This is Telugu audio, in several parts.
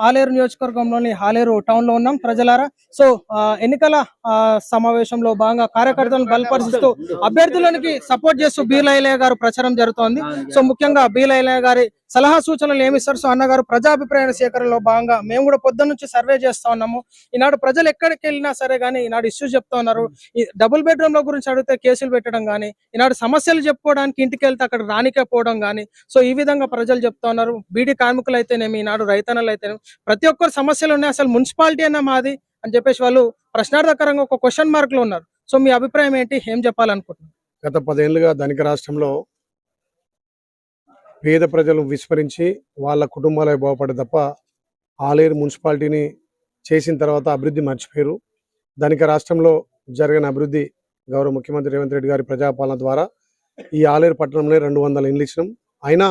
ఆలేరు నియోజకవర్గంలోని ఆలేరు టౌన్లో ఉన్నాం ప్రజలారా. సో ఆ, ఎన్నికల ఆ, సమావేశంలో భాగంగా కార్యకర్తలను బలపరుస్తూ అభ్యర్థులకి సపోర్ట్ చేస్తూ బీలైలయ్య గారు ప్రచారం జరుగుతోంది. సో ముఖ్యంగా బీలైలయ్య గారి సలహా సూచనలు ఏమి సార్ సో అన్నగారు ప్రజాభిప్రాయ సేకరణలో భాగంగా మేము కూడా పొద్దున్న నుంచి సర్వే చేస్తా ఉన్నాము. ఈనాడు ప్రజలు ఎక్కడికి వెళ్ళినా సరే కానీ ఈనాడు ఇష్యూస్ చెప్తా ఉన్నారు. ఈ డబుల్ బెడ్రూమ్ల గురించి అడిగితే కేసులు పెట్టడం కానీ ఈనాడు సమస్యలు చెప్పుకోవడానికి ఇంటికి వెళ్తే అక్కడ రానికే పోవడం కానీ సో ఈ విధంగా ప్రజలు చెప్తా ఉన్నారు. బీడీ కార్మికులు అయితేనేమి ఈనాడు రైతన్నలు అయితేనేమి ప్రతి ఒక్కరు సమస్యలు ఉన్నాయి. అసలు మున్సిపాలిటీ అన్న మాది అని చెప్పేసి వాళ్ళు ప్రశ్నార్థకరంగా ఒక క్వశ్చన్ మార్క్లో ఉన్నారు. సో మీ అభిప్రాయం ఏంటి? ఏం చెప్పాలనుకుంటున్నారు? గత పదేళ్ళుగా ధనిక రాష్ట్రంలో పేద ప్రజలు విస్మరించి వాళ్ళ కుటుంబాలే బాగుపడే తప్ప ఆలేరు మున్సిపాలిటీని చేసిన తర్వాత అభివృద్ధి మర్చిపోయారు. దానికి రాష్ట్రంలో జరిగిన అభివృద్ధి గౌరవ ముఖ్యమంత్రి రేవంత్ రెడ్డి గారి ప్రజాపాలన ద్వారా ఈ ఆలేరు పట్టణంలో రెండు వందల ఇండ్లు ఇచ్చినాం. అయినా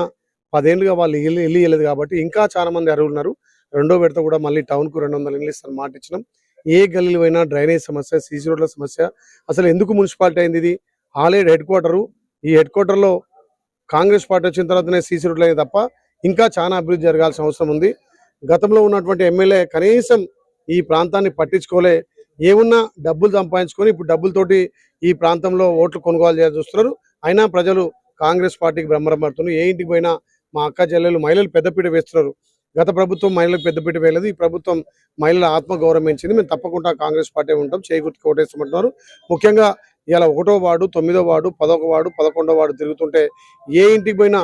పదేళ్ళుగా వాళ్ళు ఇల్లు ఇల్లు ఇవ్వలేదు కాబట్టి ఇంకా చాలా మంది అర్హులు ఉన్నారు. రెండో విడత కూడా మళ్ళీ టౌన్కు రెండు వందల ఇండ్లు ఇస్తాను మాట ఇచ్చినాం. ఏ గల్లీలు అయినా డ్రైనేజ్ సమస్య సీసీ రోడ్ల సమస్య అసలు ఎందుకు మున్సిపాలిటీ అయింది ఇది? ఆలేరు హెడ్ క్వార్టరు ఈ హెడ్ క్వార్టర్లో కాంగ్రెస్ పార్టీ వచ్చిన తర్వాతనే సీసీ రోడ్లు తప్ప ఇంకా చాలా అభివృద్ధి జరగాల్సిన అవసరం ఉంది. గతంలో ఉన్నటువంటి ఎమ్మెల్యే కనీసం ఈ ప్రాంతాన్ని పట్టించుకోలే. ఏమున్నా డబ్బులు సంపాదించుకొని ఇప్పుడు డబ్బులతోటి ఈ ప్రాంతంలో ఓట్లు కొనుగోలు చేయాల్సి చూస్తున్నారు. అయినా ప్రజలు కాంగ్రెస్ పార్టీకి బ్రహ్మరపడుతున్నారు ఏ ఇంటికి పోయినా మా అక్క చెల్లెలు మహిళలు పెద్దపీట వేస్తున్నారు. గత ప్రభుత్వం మహిళలకు పెద్దపీట వేయలేదు. ఈ ప్రభుత్వం మహిళల ఆత్మగౌరవం ఇచ్చింది మేము తప్పకుండా కాంగ్రెస్ పార్టీ ఉంటాం. చేకూర్తి కోటేస్తామంటున్నారు ముఖ్యంగా ఇలా ఒకటో వార్డు తొమ్మిదో వార్డు పదొక వార్డు పదకొండో వార్డు తిరుగుతుంటే ఏ ఇంటికి పోయినా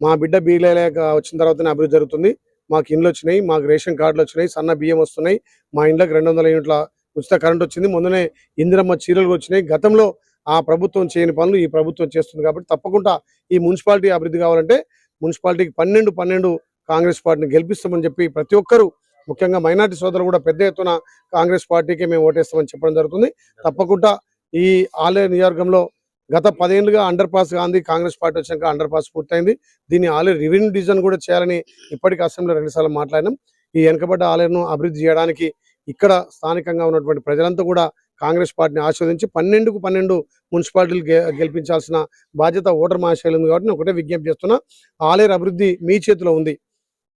మా బిడ్డ బీలేక వచ్చిన తర్వాతనే అభివృద్ధి జరుగుతుంది. మాకు ఇండ్లు వచ్చినాయి మాకు రేషన్ కార్డులు వచ్చినాయి సన్న బియ్యం వస్తున్నాయి. మా ఇండ్లకు రెండు వందల యూనిట్ల ఉచిత కరెంట్ వచ్చింది. ముందునే ఇందిరమ్మ చీరలు వచ్చినాయి. గతంలో ఆ ప్రభుత్వం చేయని పనులు ఈ ప్రభుత్వం చేస్తుంది కాబట్టి తప్పకుండా ఈ మున్సిపాలిటీ అభివృద్ధి కావాలంటే మున్సిపాలిటీకి పన్నెండు పన్నెండు కాంగ్రెస్ పార్టీని గెలిపిస్తామని చెప్పి ప్రతి ఒక్కరూ ముఖ్యంగా మైనార్టీ సోదరులు కూడా పెద్ద ఎత్తున కాంగ్రెస్ పార్టీకి మేము ఓటేస్తామని చెప్పడం జరుగుతుంది. తప్పకుండా ఈ ఆలయ నియోజకంలో గత పదేళ్ళుగా underpass Gandhi Congress party వచ్చాక అండర్ పాస్ పూర్తయింది. దీన్ని ఆలయ రెవెన్యూ డివిజన్ కూడా చేయాలని ఇప్పటికీ అసెంబ్లీలో రెండుసార్లు మాట్లాడినాం. ఈ వెనుకబడ్డ ఆలయను అభివృద్ధి చేయడానికి ఇక్కడ స్థానికంగా ఉన్నటువంటి ప్రజలంతా కూడా కాంగ్రెస్ పార్టీని ఆస్వాదించి పన్నెండుకు పన్నెండు మున్సిపాలిటీలు గెలిపించాల్సిన బాధ్యత ఓటర్ మహాశైలు ఉంది కాబట్టి నేను ఒకటే విజ్ఞప్తి చేస్తున్నా. ఆలయ అభివృద్ధి మీ చేతిలో ఉంది.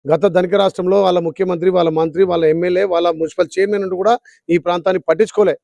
గత ధనిక రాష్ట్రంలో వాళ్ళ ముఖ్యమంత్రి వాళ్ళ మంత్రి వాళ్ళ ఎమ్మెల్యే వాళ్ళ మున్సిపల్ చైర్మన్ కూడా ఈ ప్రాంతాన్ని పట్టించుకోలే.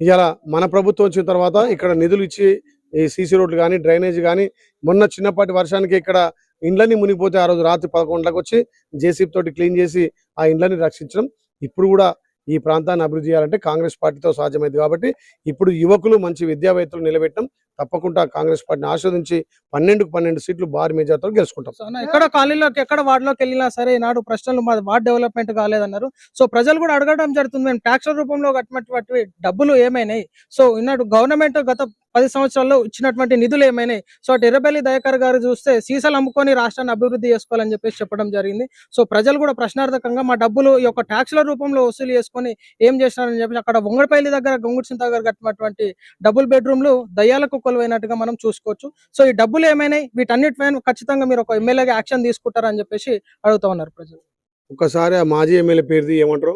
ఇలా మన ప్రభుత్వం వచ్చిన తర్వాత ఇక్కడ నిధులు ఇచ్చి ఈ సీసీ రోడ్లు కానీ డ్రైనేజ్ కానీ మొన్న చిన్నపాటి వర్షానికి ఇక్కడ ఇండ్లన్నీ మునిగిపోతే ఆ రోజు రాత్రి పదకొండులకు వచ్చి జేసీబీ తోటి క్లీన్ చేసి ఆ ఇండ్లని రక్షించడం. ఇప్పుడు కూడా ఈ ప్రాంతాన్ని అభివృద్ధి చేయాలంటే కాంగ్రెస్ పార్టీతో సాధ్యమైంది కాబట్టి ఇప్పుడు యువకులు మంచి విద్యావేత్తలు నిలబెట్టడం తప్పకుండా కాంగ్రెస్ పార్టీని ఆస్వాదించి పన్నెండుకు పన్నెండు సీట్లు భారీ మెజార్టీతో గెలుచుకుంటాం. ఎక్కడ కాలనీలోకి ఎక్కడ వార్డులోకి వెళ్ళినా సరే ఈనాడు ప్రశ్నలు మా వార్డ్ డెవలప్మెంట్ కాలేదన్నారు. సో ప్రజలు కూడా అడగడం జరుగుతుంది. మేము ట్యాక్స్ల రూపంలో కట్టినటువంటి డబ్బులు ఏమైనాయి? సో ఈనాడు గవర్నమెంట్ గత పది సంవత్సరాల్లో ఇచ్చినటువంటి నిధులు ఏమైనాయి? సో అటు ఎర్రబెల్లి దయాకర్ గారు చూస్తే సీసాలు అమ్ముకొని రాష్ట్రాన్ని అభివృద్ధి చేసుకోవాలని చెప్పేసి చెప్పడం జరిగింది. సో ప్రజలు కూడా ప్రశ్నార్థకంగా మా డబ్బులు ఈ యొక్క ట్యాక్స్ల రూపంలో వసూలు చేసుకొని ఏం చేస్తున్నారని చెప్పి అక్కడ ఉంగడపల్లి దగ్గర గంగుడు సింత గారు కట్టినటువంటి డబుల్ బెడ్రూమ్లు దయ్యాలకు కొలువైనట్టుగా మనం చూసుకోవచ్చు. సో ఈ డబ్బులు ఏమైనాయి? వీటన్నిటిపైన ఖచ్చితంగా మీరు ఒక ఎమ్మెల్యేగా యాక్షన్ తీసుకుంటారని చెప్పేసి అడుగుతా ఉన్నారు ప్రజలు. ఒక్కసారి ఆ మాజీ ఎమ్మెల్యే పేరుది ఏమంటారు?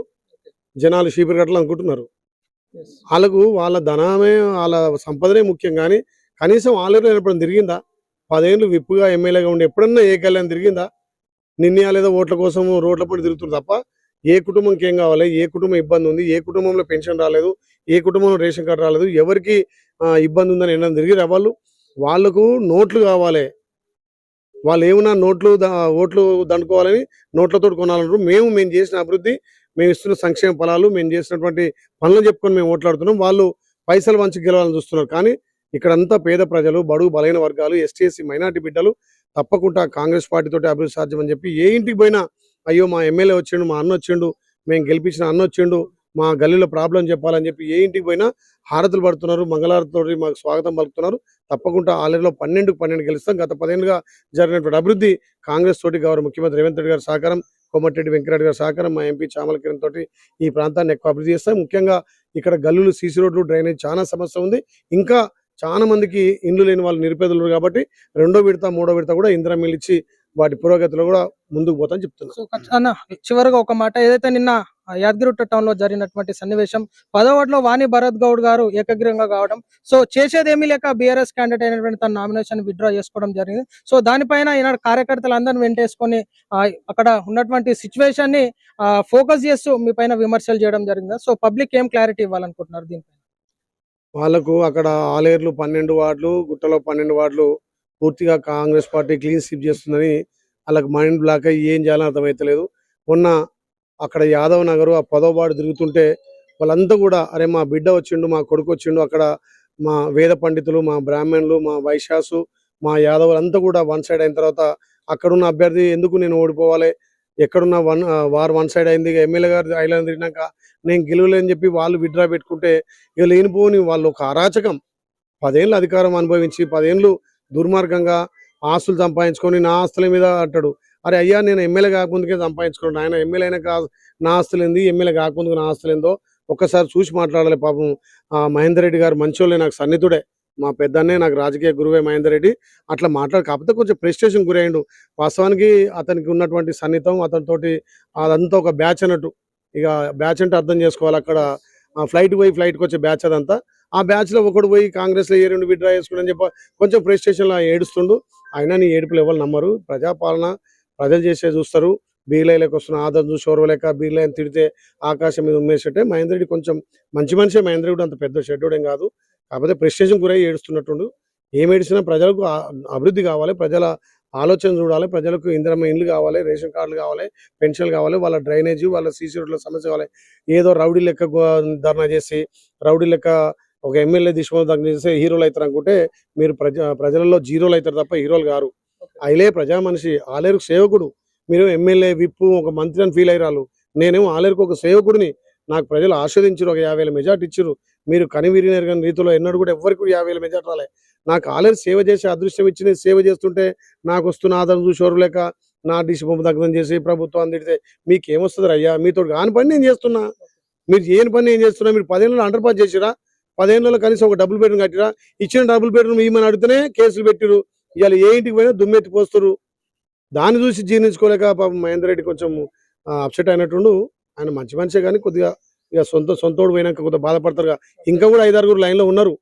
జనాలు షీపురు కట్టాలి అనుకుంటున్నారు. వాళ్ళకు వాళ్ళ ధనమే వాళ్ళ సంపదనే ముఖ్యం. కానీ కనీసం ఆలయంలో ఎప్పుడైనా తిరిగిందా? పదేళ్ళు విప్పుగా ఎమ్మెల్యేగా ఉండి ఎప్పుడన్నా ఏ కళ్యాణం తిరిగిందా? నిన్న లేదా ఓట్ల కోసం రోడ్ల పడి తిరుగుతుంది తప్ప ఏ కుటుంబంకి ఏం కావాలి? ఏ కుటుంబం ఇబ్బంది ఉంది? ఏ కుటుంబంలో పెన్షన్ రాలేదు? ఏ కుటుంబం రేషన్ కార్డు రాలేదు ఎవరికి ఇబ్బంది ఉందని ఎన్న తిరిగి వాళ్ళు? వాళ్ళకు నోట్లు కావాలి. వాళ్ళు ఏమన్నా నోట్లు ఓట్లు దండుకోవాలని నోట్లతో కొనాలంటారు మేము మేము చేసిన అభివృద్ధి మేము ఇస్తున్న సంక్షేమ ఫలాలు మేము చేసినటువంటి పనులు చెప్పుకొని మేము ఓట్లాడుతున్నాం. వాళ్ళు పైసలు మంచి గెలవాలని చూస్తున్నారు. కానీ ఇక్కడంతా పేద ప్రజలు బడుగు బలైన వర్గాలు ఎస్టీఎస్సీ మైనార్టీ బిడ్డలు తప్పకుండా కాంగ్రెస్ పార్టీతో అభివృద్ధి సాధ్యం అని చెప్పి ఏ ఇంటికి పోయినా అయ్యో మా ఎమ్మెల్యే వచ్చిండు మా అన్న వచ్చిండు మేము గెలిపించిన అన్న వచ్చిండు మా గల్లీలో ప్రాబ్లం చెప్పాలని చెప్పి ఏ ఇంటికి పోయినా హారతులు పడుతున్నారు మంగళారతితోటి మాకు స్వాగతం పలుకుతున్నారు. తప్పకుండా ఆలయంలో పన్నెండుకు పన్నెండు గెలుస్తాం. గత పదిహేనుగా జరిగినటువంటి అభివృద్ధి కాంగ్రెస్ తోటి గౌరవ ముఖ్యమంత్రి రేవంత్ రెడ్డి గారి సహకారం కోమటిరెడ్డి వెంకరెడ్డి గారి సహకారం మా ఎంపీ చామల కిరణ్ తోటి ఈ ప్రాంతాన్ని ఎక్కువ అభివృద్ధి చేస్తాం. ముఖ్యంగా ఇక్కడ గల్లులు సీసీ రోడ్లు డ్రైనేజ్ చాలా సమస్య ఉంది. ఇంకా చాలా మందికి ఇండ్లు లేని వాళ్ళు నిరుపేదలు కాబట్టి రెండో విడత మూడో విడత కూడా ఇందిరా మిలిచి ఇచ్చి వాటి పురోగతిలో కూడా ముందుకు పోతాం చెప్తున్నారు చివరిగా ఒక మాట ఏదైతే నిన్న యాదగిరిగుట్ట టౌన్లో జరిగినటువంటి సన్నివేశం. పదో వార్డులో వాణి భరత్ గౌడ్ గారు ఏకగ్రీవంగా కావడం. సో చేసేది లేక బీఆర్ఎస్ క్యాండిడేట్ అయినటువంటి తన నామినేషన్ విత్డ్రా చేసుకోవడం జరిగింది. సో దానిపైన ఈనాడు కార్యకర్తలు అందరిని వెంటేసుకొని అక్కడ ఉన్నటువంటి సిచ్యువేషన్ని ఫోకస్ చేస్తూ మీ పైన విమర్శలు చేయడం జరిగింది. సో పబ్లిక్ ఏం క్లారిటీ ఇవ్వాలనుకుంటున్నారు దీనిపైన? వాళ్ళకు అక్కడ ఆలేర్లు పన్నెండు వార్డులు గుట్టలో పన్నెండు వార్డులు పూర్తిగా కాంగ్రెస్ పార్టీ క్లీన్ స్వీప్ చేస్తుందని వాళ్ళకి మైండ్ బ్లాక్ అయ్యి ఏం చేయాలని అర్థమైతలేదు. మొన్న అక్కడ యాదవ్ నగరు ఆ పదో తిరుగుతుంటే వాళ్ళంతా కూడా అరే మా బిడ్డ వచ్చిండు మా కొడుకు వచ్చిండు అక్కడ మా వేద పండితులు మా బ్రాహ్మణులు మా వైశ్యాసు మా యాదవులు కూడా వన్ సైడ్ అయిన తర్వాత అక్కడున్న అభ్యర్థి ఎందుకు నేను ఓడిపోవాలి? ఎక్కడున్న వన్ వారు వన్ సైడ్ అయింది ఎమ్మెల్యే గారు ఐలాండ్ తిరిగినాక నేను గెలవలేని చెప్పి వాళ్ళు విడ్రా పెట్టుకుంటే ఇక లేనిపోని వాళ్ళు ఒక అరాచకం. పదేళ్ళు అధికారం అనుభవించి పదేళ్ళు దుర్మార్గంగా ఆస్తులు సంపాదించుకొని నా ఆస్తుల మీద అంటాడు. అరే అయ్యా నేను ఎమ్మెల్యే కాకముందుకే సంపాదించుకున్నాను. ఆయన ఎమ్మెల్యే అయినా కా నా ఆస్తులు ఏంది? ఎమ్మెల్యే కాకముందుకు నా ఆస్తులు ఏందో ఒక్కసారి చూసి మాట్లాడాలి పాపం. మహేందర్ రెడ్డి గారు మంచోళ్ళే నాకు సన్నిహితుడే. మా పెద్దన్నే నాకు రాజకీయ గురువే మహేందర్ రెడ్డి. అట్లా మాట్లాడు కాకపోతే కొంచెం ప్రెస్టేషన్ గురయ్యిండు. వాస్తవానికి అతనికి ఉన్నటువంటి సన్నిహితం అతనితోటి అదంతా ఒక బ్యాచ్ అన్నట్టు. ఇక బ్యాచ్ అంటే అర్థం చేసుకోవాలి అక్కడ. ఫ్లైట్ పోయి ఫ్లైట్కి వచ్చే బ్యాచ్ అదంతా. ఆ బ్యాచ్లో ఒకడు పోయి కాంగ్రెస్లో ఏ రెండు విడ్రా చేసుకుని చెప్పి కొంచెం ప్రెస్టేషన్లో ఏడుస్తుండు. అయినా నీ ఏడుపులు ఎవరు నమ్మరు. ప్రజాపాలన ప్రజలు చేసే చూస్తారు. బీర్లైలకు వస్తున్న ఆదరణ చూసి ఓర్వలేక బీర్లైన్ తిడితే ఆకాశం మీద ఉమ్మేసేటే. మహేంద్ర కొంచెం మంచి మనిషి. మహేంద్రుడు అంత పెద్ద షెడ్యూడేం ఏం కాదు. కాకపోతే ప్రెస్టేషన్ గురై ఏడుస్తున్నట్టుండు. ఏం ఏడిచినా ప్రజలకు అభివృద్ధి కావాలి. ప్రజల ఆలోచన చూడాలి. ప్రజలకు ఇంద్రమ ఇండ్లు కావాలి. రేషన్ కార్డులు కావాలి. పెన్షన్లు కావాలి. వాళ్ళ డ్రైనేజ్ వాళ్ళ సీసీ రోడ్ల సమస్య కావాలి. ఏదో రౌడీ లెక్క ధర్నా చేసి రౌడీ లెక్క ఒక ఎమ్మెల్యే దిశమోదం చేస్తే హీరోలు అవుతారు అనుకుంటే మీరు ప్రజ ప్రజలలో జీరోలు అవుతారు తప్ప హీరోలు గారు అయిలే ప్రజా మనిషి ఆలేరుకు సేవకుడు. మీరు ఎమ్మెల్యే విప్పు ఒక మంత్రి అని ఫీల్ అయ్యారు. నేనేమో ఆలేరుకు ఒక సేవకుడిని. నాకు ప్రజలు ఆస్వాదించారు ఒక యాభై వేల మెజార్టీ ఇచ్చారు. మీరు కనివిరినారు కానీ రీతిలో ఎన్నడూ కూడా ఎవరికి యాభై వేల మెజార్టీ రాలే. నాకు ఆలేరు సేవ చేసే అదృష్టం ఇచ్చి సేవ చేస్తుంటే నాకు వస్తున్న ఆదరణ చూసి లేక నా డిసి బొమ్మ దగ్ధం చేసి ప్రభుత్వం తిడితే మీకు ఏమొస్తుంది అయ్యా మీతో కాని పని నేను చేస్తున్నా. మీరు ఏం పని ఏం చేస్తున్నా. మీరు పదేళ్ళలో అండర్ పాస్ చేసిరా? పదేళ్ళలో కనీసం ఒక డబుల్ బెడ్రూమ్ కట్టిరా? ఇచ్చిన డబుల్ బెడ్రూమ్ ఇవ్వమని అడిగితేనే కేసులు పెట్టిరు. ఇవాళ ఏ ఇంటికి పోయినా దుమ్మెత్తి పోస్తురు. దాన్ని చూసి జీర్ణించుకోలేక పాపం మహేందర్ రెడ్డి కొంచెం అప్సెట్ అయినట్టుండు. ఆయన మంచి మనిషే కానీ కొద్దిగా ఇక సొంత సొంతోడు పోయినాక కొద్దిగా బాధపడతారు ఇంకా కూడా ఐదారుగురు లైన్లో ఉన్నారు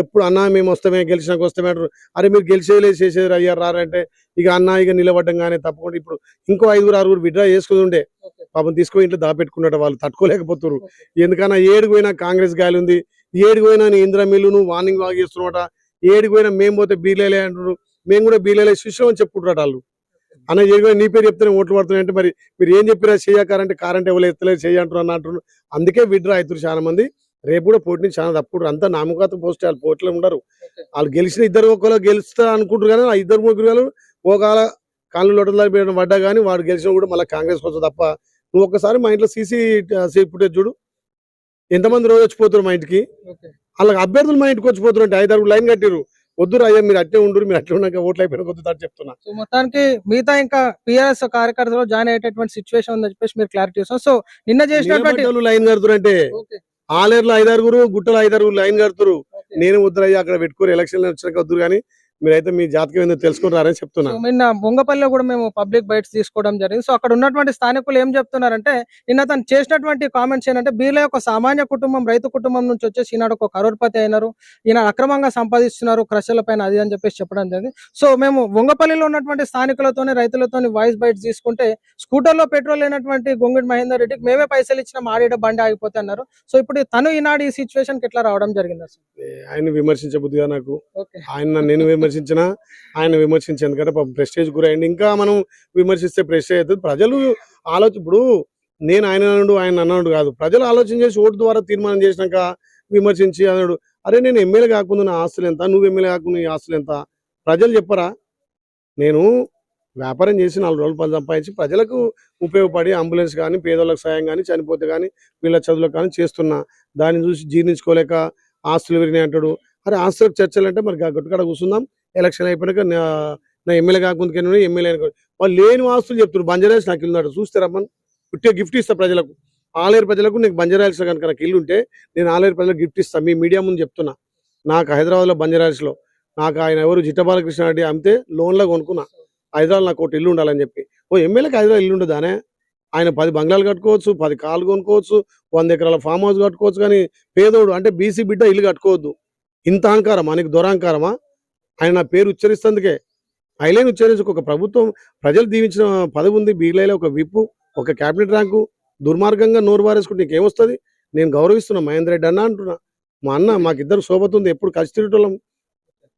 ఎప్పుడు అన్నా మేము వస్తామే గెలిచినాక వస్తామే అంటారు. అరే మీరు గెలిచేయలేదు చేసేది అయ్యారు రారంటే ఇక అన్న ఇక నిలబడ్డం కానీ తప్పకుండా ఇప్పుడు ఇంకో ఐదుగురు ఆరుగురు విడ్రా చేసుకుని ఉండే. పాపం తీసుకొని ఇంట్లో దాపెట్టుకున్నట్టు వాళ్ళు తట్టుకోలేకపోతున్నారు. ఎందుకన్నా ఏడుగు పోయినా కాంగ్రెస్ గాలి ఉంది. ఏడుగు పోయినా ఇంద్ర మిల్లు నువ్వు వార్నింగ్ బాగా ఏడికి పోయినా మేము పోతే బీలేలే అంటున్నారు మేము కూడా బీలేలే శిష్యం అని చెప్పుకుంటారు వాళ్ళు. అన్న ఏడుగు నీ పేరు చెప్తేనే ఓట్లు పడుతున్నాయి అంటే మరి మీరు ఏం చెప్పినా చేయకారంటే కారంటే ఎవరు ఎత్తలేదు చెయ్యి అని అంటున్నారు అందుకే విడ్రా అవుతారు చాలా మంది. రేపు కూడా పోటీ నుంచి చాలా తప్పుడు అంతా నామకాత పోస్ట్ వాళ్ళు పోటీలో ఉండరు. వాళ్ళు గెలిచిన ఇద్దరు ఒకరు గెలుస్తా అనుకుంటారు కానీ ఆ ఇద్దరు ముగ్గురు వాళ్ళు ఒకవేళ కాళ్ళు లోటలు పడ్డా కానీ వాడు గెలిచిన కూడా మళ్ళీ కాంగ్రెస్ కోసం తప్ప నువ్వు ఒక్కసారి మా ఇంట్లో సీసీ ఫుటేజ్ చూడు. ఎంతమంది రోజు వచ్చిపోతారు మా ఇంటికి? వాళ్ళకి అభ్యర్థులు మా ఇంటికి వచ్చిపోతారు అంటే ఐదారు లైన్ కట్టిరు వద్దురు అయ్యా మీరు అట్టే ఉండరు మీరు అట్టే ఉన్నాక ఓట్లు అయిపోయిన చెప్తున్నా. సో మొత్తానికి మిగతా ఇంకా పిఆర్ఎస్ కార్యకర్తలు జాయిన్ అయ్యేటటువంటి సిచ్యువేషన్ ఉందని చెప్పేసి మీరు క్లారిటీ ఇస్తారు సో నిన్న చేసినటువంటి లైన్ కడుతురు అంటే ఓకే. ఆలేరులో ఐదారుగురు గుట్టలో ఐదారుగురు లైన్ కడుతురు. నేను వద్దురయ్యా అక్కడ పెట్టుకోరు ఎలక్షన్ వచ్చినాక వద్దురు కానీ మీరైతే మీ జాతకం ఏందో తెలుసుకుంటారని చెప్తున్నా. సో నిన్న బొంగపల్లిలో కూడా మేము పబ్లిక్ బైట్స్ తీసుకోవడం జరిగింది. సో అక్కడ ఉన్నటువంటి స్థానికులు ఏం చెప్తున్నారంటే నిన్న తను చేసినటువంటి కామెంట్స్ ఏంటంటే బీర్ల యొక్క సామాన్య కుటుంబం రైతు కుటుంబం నుంచి వచ్చేసి ఈనాడు ఒక కరోడ్పతి అయినారు. ఈయన అక్రమంగా సంపాదిస్తున్నారు క్రషల పైన అది అని చెప్పేసి చెప్పడం జరిగింది. సో మేము బొంగపల్లిలో ఉన్నటువంటి స్థానికులతోని రైతులతోని వాయిస్ బైట్స్ తీసుకుంటే స్కూటర్లో పెట్రోల్ లేనటువంటి గొంగిడి మహేందర్ రెడ్డికి మేమే పైసలు ఇచ్చిన మాడేడ బండి ఆగిపోతే అన్నారు. సో ఇప్పుడు తను ఈనాడు ఈ సిచ్యువేషన్కి ఎట్లా రావడం జరిగింది అసలు ఆయన విమర్శించే బుద్ధిగా నాకు. ఓకే ఆయన నేను విమర్శించినా ఆయన విమర్శించి ఎందుకంటే ప్రెస్టేజ్ గురైంది. ఇంకా మనం విమర్శిస్తే ప్రెస్టేజ్ అవుతుంది ప్రజలు ఆలోచన ఇప్పుడు నేను ఆయన అన్నాడు ఆయన అన్నాడు కాదు. ప్రజలు ఆలోచన చేసి ఓటు ద్వారా తీర్మానం చేసినాక విమర్శించి అన్నాడు అరే నేను ఎమ్మెల్యే కాకుండా నా ఆస్తులు ఎంత? నువ్వు ఎమ్మెల్యే కాకుండా నీ ఆస్తులు ఎంత? ప్రజలు చెప్పరా? నేను వ్యాపారం చేసి నాలుగు రోజులు పని సంపాదించి ప్రజలకు ఉపయోగపడి అంబులెన్స్ కానీ పేదోళ్ళకి సాయం కానీ చనిపోతే కానీ వీళ్ళ చదువులకు కానీ చేస్తున్నా. దాన్ని చూసి జీర్ణించుకోలేక ఆస్తులు విరిగినాయి అంటాడు. అరే ఆస్తులకు చర్చలు అంటే మరి గట్టుకడ కూర్చుందాం. ఎలక్షన్ అయిపోయినాక నా నా ఎమ్మెల్యే కాకుండా ఎమ్మెల్యే వాళ్ళు లేని ఆస్తులు చెప్తారు బంజారాల్స్ నాకు ఇల్లు చూస్తే రమ్మని పుట్టిగా గిఫ్ట్ ఇస్తా ప్రజలకు. ఆలేరు ప్రజలకు నీకు బంజారాల్స్ కనుక నాకు ఇల్లు ఉంటే నేను ఆలేరు ప్రజలకు గిఫ్ట్ ఇస్తాను మీ మీడియా ముందు చెప్తున్నా. నాకు హైదరాబాద్లో బంజారాల్స్లో నాకు ఆయన ఎవరు? జిట్టబాలకృష్ణ రెడ్డి అమ్మితే లోన్లో కొనుక్కున్నా. హైదరాబాద్ నాకు ఒకటి ఇల్లు ఉండాలని చెప్పి. ఓ ఎమ్మెల్యేకి హైదరాబాద్ ఇల్లు ఉండదానే? ఆయన పది బంగ్లాలు కట్టుకోవచ్చు పది కాళ్ళు కొనుక్కోవచ్చు వంద ఎకరాల ఫామ్ హౌస్ కట్టుకోవచ్చు కానీ పేదోడు అంటే బీసీ బిడ్డ ఇల్లు కట్టుకోవద్దు. ఇంత అహంకారమా? నీకు దొరహంకారమా ఆయన నా పేరు ఉచ్చరిస్తందుకే ఐలైన్ ఉచ్చరించుకు. ఒక ప్రభుత్వం ప్రజలు దీవించిన పదవి ఉంది బీలైలో ఒక విప్పు ఒక క్యాబినెట్ ర్యాంకు దుర్మార్గంగా నోరు బారేసుకుంటే నీకేమొస్తుంది నేను గౌరవిస్తున్నా మహేందర్ రెడ్డి అన్న అంటున్నా. మా అన్న మాకిద్దరు శోభతుంది ఎప్పుడు కలిసి తిరగటోళ్ళం.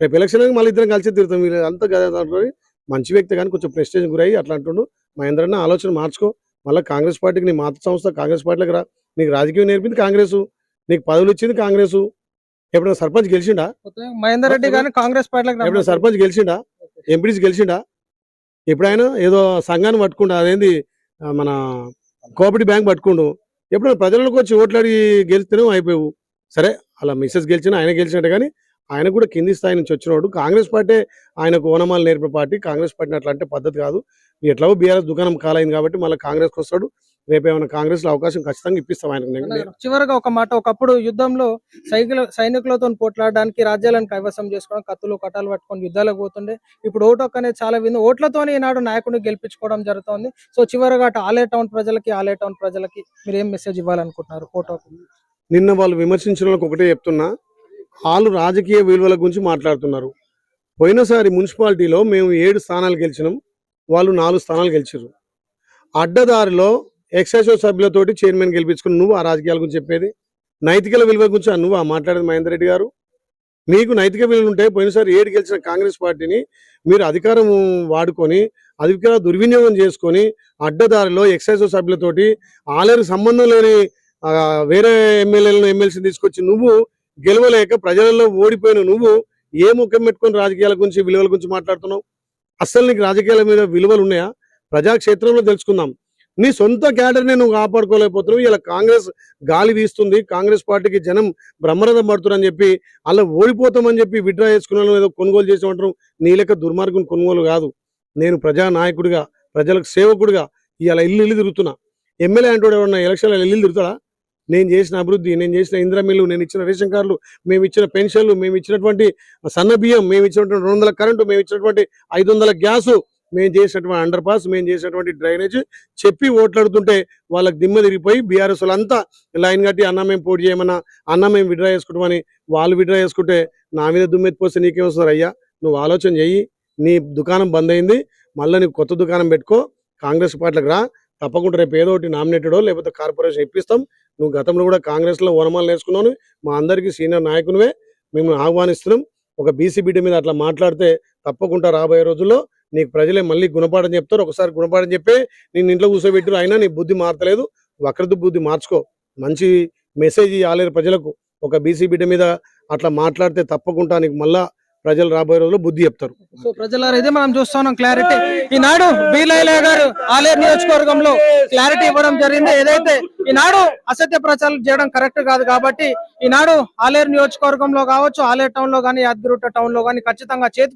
రేపు ఎలక్షన్ మళ్ళీ ఇద్దరం కలిసి తిరుగుతాం వీళ్ళు అంతా కదా మంచి వ్యక్తి కానీ కొంచెం ప్రెస్టేజ్ గురయ్యి అట్లా అంటుండు. మహేందర్ అన్న ఆలోచన మార్చుకో. మళ్ళీ కాంగ్రెస్ పార్టీకి నీ మాత సంస్థ కాంగ్రెస్ పార్టీలకు రా. నీకు రాజకీయం నేర్పింది కాంగ్రెస్. నీకు పదవులు ఇచ్చింది కాంగ్రెస్. ఎప్పుడైనా సర్పంచ్ గెలిచిండా? మహేందర్ రెడ్డి గారిని కాంగ్రెస్ పార్టీలకు ఎప్పుడైనా. సర్పంచ్ గెలిచిండా? ఎంపీడీసీ గెలిచిండా? ఎప్పుడైనా ఏదో సంఘాన్ని పట్టుకుంటా అదేంది మన కోఆపరేటివ్ బ్యాంక్ పట్టుకుండు. ఎప్పుడైనా ప్రజలకు వచ్చి ఓట్లాడి గెలిస్తేనే అయిపోయావు. సరే అలా మిస్సెస్ గెలిచినా ఆయన గెలిచినట్టు కానీ ఆయన కూడా కింది స్థాయి నుంచి వచ్చినవాడు కాంగ్రెస్ పార్టీ ఆయనకు ఓనమాలు నేర్పే పార్టీ. కాంగ్రెస్ పార్టీని అట్లా అంటే పద్ధతి కాదు. ఎట్లాగో బీఆర్ఎస్ దుకాణం కాలైంది కాబట్టి మళ్ళీ కాంగ్రెస్కి వస్తాడు. రేపు ఏమైనా కాంగ్రెస్లో అవకాశం ఖచ్చితంగా ఇప్పిస్తాం ఆయనకు చివరగా ఒక మాట ఒకప్పుడు యుద్ధంలో సైకిల్ సైనికులతో పోట్లాడడానికి రాజ్యాలను కైవసం చేసుకోవడం కత్తులు కట్టాలు పట్టుకొని యుద్ధాలకు పోతుండే. ఇప్పుడు ఓటు హక్కు అనేది చాలా విందు ఓట్లతోనే ఈనాడు నాయకుడిని గెలిపించుకోవడం జరుగుతుంది. సో చివరగా అటు ఆలే టౌన్ ప్రజలకి ఆలే టౌన్ ప్రజలకి మీరు ఏం మెసేజ్ ఇవ్వాలనుకుంటున్నారు? ఓటు హక్కు. నిన్న వాళ్ళు విమర్శించిన వాళ్ళకి ఒకటే చెప్తున్నా వాళ్ళు రాజకీయ విలువల గురించి మాట్లాడుతున్నారు. పోయినసారి మున్సిపాలిటీలో మేము ఏడు స్థానాలు గెలిచినాం వాళ్ళు నాలుగు స్థానాలు గెలిచారు అడ్డదారిలో ఎక్సైజో సభ్యులతోటి చైర్మన్ గెలిపించుకుని నువ్వు ఆ రాజకీయాల గురించి చెప్పేది? నైతికల విలువ గురించి ఆ నువ్వు ఆ మాట్లాడేది మహేందర్ రెడ్డి గారు? మీకు నైతిక విలువలు ఉంటే పోయినసారి ఏడు గెలిచిన కాంగ్రెస్ పార్టీని మీరు అధికారం వాడుకొని అధికార దుర్వినియోగం చేసుకొని అడ్డదారిలో ఎక్సైజో సభ్యులతోటి ఆలయ సంబంధం లేని వేరే ఎమ్మెల్యేలను ఎమ్మెల్సీని తీసుకొచ్చి నువ్వు గెలవలేక ప్రజలలో ఓడిపోయిన నువ్వు ఏ ముఖం పెట్టుకొని రాజకీయాల గురించి విలువల గురించి మాట్లాడుతున్నావు? అసలు నీకు రాజకీయాల మీద విలువలు ఉన్నాయా? ప్రజాక్షేత్రంలో తెలుసుకుందాం. నీ సొంత క్యాడర్ని నువ్వు కాపాడుకోలేకపోతున్నావు. ఇలా కాంగ్రెస్ గాలి వీస్తుంది. కాంగ్రెస్ పార్టీకి జనం బ్రహ్మరథం పడుతున్నారని చెప్పి అలా ఓడిపోతామని చెప్పి విడ్రా చేసుకున్నాను ఏదో కొనుగోలు చేసేమంటారు నీ లెక్క దుర్మార్గం కొనుగోలు కాదు. నేను ప్రజా నాయకుడిగా ప్రజలకు సేవకుడిగా ఇలా ఇల్లు ఇల్లు తిరుగుతున్నా. ఎమ్మెల్యే అంటూ ఎవరన్నా ఎలక్షన్లో ఇల్లు తిరుగుతాడా? నేను చేసిన అభివృద్ధి నేను చేసిన ఇంద్రమిల్లు నేను ఇచ్చిన రేషన్ కార్డులు మేము ఇచ్చిన పెన్షన్లు మేము ఇచ్చినటువంటి సన్న బియ్యం మేము ఇచ్చినటువంటి రెండు వందల కరెంటు మేము ఇచ్చినటువంటి ఐదు వందల గ్యాసు మేము చేసినటువంటి అండర్ పాస్ మేము చేసినటువంటి డ్రైనేజ్ చెప్పి ఓట్లాడుతుంటే వాళ్ళకి దిమ్మ తిరిగిపోయి బీఆర్ఎస్ వాళ్ళంతా లైన్ కట్టి అన్న మేము పోటీ చేయమన్నా అన్న మేము విడ్రా చేసుకుంటామని వాళ్ళు విడ్రా చేసుకుంటే నా మీద దుమ్మెత్తిపోస్తే నీకేం వస్తుంది అయ్యా? నువ్వు ఆలోచన చెయ్యి. నీ దుకాణం బంద్ అయింది. మళ్ళీ నీకు కొత్త దుకాణం పెట్టుకో. కాంగ్రెస్ పార్టీలకు రా. తప్పకుండా రేపు ఏదో ఒకటి నామినేటెడో లేకపోతే కార్పొరేషన్ ఇప్పిస్తాం. నువ్వు గతంలో కూడా కాంగ్రెస్లో ఓనమాలు నేర్చుకున్నాను మా అందరికీ సీనియర్ నాయకునివే. మేము ఆహ్వానిస్తున్నాం. ఒక బీసీ బిడ్డ మీద అట్లా మాట్లాడితే తప్పకుండా రాబోయే రోజుల్లో నీకు ప్రజలే మళ్ళీ గుణపాఠం చెప్తారు ఒకసారి గుణపాఠం చెప్పే నేను ఇంట్లో కూర్చోబెట్టారు అయినా నీ బుద్ధి మార్చలేదు వక్రత బుద్ధి మార్చుకో. మంచి మెసేజ్ ఇవ్వలేరు ప్రజలకు. ఒక బీసీ బిడ్డ మీద అట్లా మాట్లాడితే తప్పకుండా నీకు మళ్ళా ప్రజలు రాబోయే రోజుల్లో బుద్ధి చెప్తారు. సో ప్రజలారా ఇదే మనం చూస్తున్నాం క్లారిటీ ఈనాడు బీలైలా గారు ఆలేరు నియోజకవర్గంలో క్లారిటీ ఇవ్వడం జరిగింది. ఏదైతే ఈనాడు అసత్య ప్రచారం చేయడం కరెక్ట్ కాదు కాబట్టి ఈనాడు ఆలేరు నియోజకవర్గంలో కావచ్చు ఆలేరు టౌన్లో కానీ యాదగిరిగుట్ట టౌన్లో కానీ ఖచ్చితంగా చేతి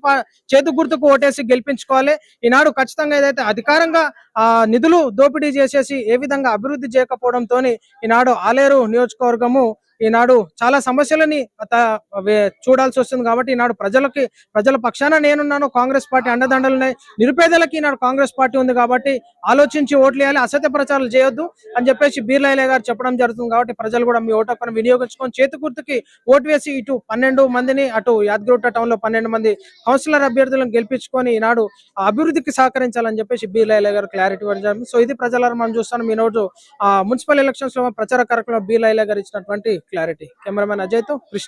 చేతి గుర్తుకు ఓటేసి గెలిపించుకోవాలి. ఈనాడు ఖచ్చితంగా ఏదైతే అధికారంగా ఆ నిధులు దోపిడీ చేసేసి ఏ విధంగా అభివృద్ధి చేయకపోవడంతో ఈనాడు ఆలేరు నియోజకవర్గము ఈనాడు చాలా సమస్యలని త- చూడాల్సి వస్తుంది కాబట్టి ఈనాడు ప్రజలకి ప్రజల పక్షాన నేనున్నాను కాంగ్రెస్ పార్టీ అండదండలున్నాయి నిరుపేదలకి ఈనాడు కాంగ్రెస్ పార్టీ ఉంది కాబట్టి ఆలోచించి ఓట్లు వేయాలి అసత్య ప్రచారాలు చేయొద్దు అని చెప్పేసి బీర్లైలే గారు చెప్పడం జరుగుతుంది కాబట్టి ప్రజలు కూడా మీ ఓటు హక్కును వినియోగించుకొని చేతి గుర్తుకి ఓటు వేసి ఇటు పన్నెండు మందిని అటు యాదగిరిగుట్ట టౌన్లో పన్నెండు మంది కౌన్సిలర్ అభ్యర్థులను గెలిపించుకొని ఈనాడు ఆ అభివృద్ధికి సహకరించాలని చెప్పేసి బీర్లైలే గారు క్లారిటీ ఇవ్వడం సో ఇది ప్రజలను మనం చూస్తాం మీ ఆ మున్సిపల్ ఎలక్షన్స్లో ప్రచార కార్యక్రమంలో బీర్లైలే గారు ఇచ్చినటువంటి क्लैरिटी कैमरामैन अजय तो कृष्ण